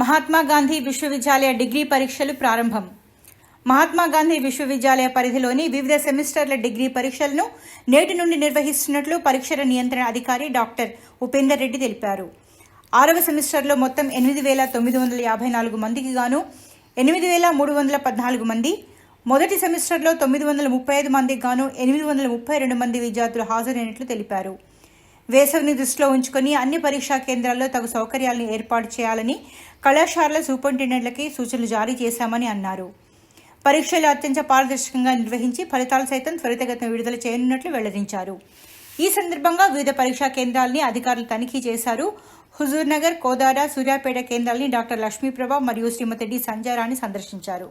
మహాత్మా గాంధీ విశ్వవిద్యాలయ డిగ్రీ పరీక్షలు ప్రారంభం. మహాత్మా గాంధీ విశ్వవిద్యాలయ పరిధిలోని వివిధ సెమిస్టర్ల డిగ్రీ పరీక్షలను నేటి నుండి నిర్వహిస్తున్నట్లు పరీక్షల నియంత్రణ అధికారి డాక్టర్ ఉపేందర్ రెడ్డి తెలిపారు. ఆరవ సెమిస్టర్లో మొత్తం ఎనిమిది వేల తొమ్మిది వందల యాభై నాలుగు మందికి గాను ఎనిమిది వేల మూడు వందల పద్నాలుగు మంది మొదటి సెమిస్టర్లో తొమ్మిది వందల ముప్పై ఐదు మందికి గాను ఎనిమిది వందల ముప్పై రెండు మంది విద్యార్థులు హాజరైనట్లు తెలిపారు. వేసవిని దృష్టిలో ఉంచుకొని అన్ని పరీక్షా కేంద్రాల్లో తగు సౌకర్యాలను ఏర్పాటు చేయాలని కళాశాలల సూపరింటెండెంట్లకి సూచనలు జారీ చేశామని అన్నారు. పరీక్షలు అత్యంత పారదర్శకంగా నిర్వహించి ఫలితాలు సైతం త్వరితగతిన విడుదల చేయనున్నట్లు వెల్లడించారు. ఈ సందర్భంగా వివిధ పరీక్షా కేంద్రాలని అధికారులు తనిఖీ చేశారు. హుజూర్నగర్ కోదాడ సూర్యాపేట కేంద్రాలని డాక్టర్ లక్ష్మీప్రభ మరియు శ్రీమతి డి సంజారాన్ని సందర్శించారు.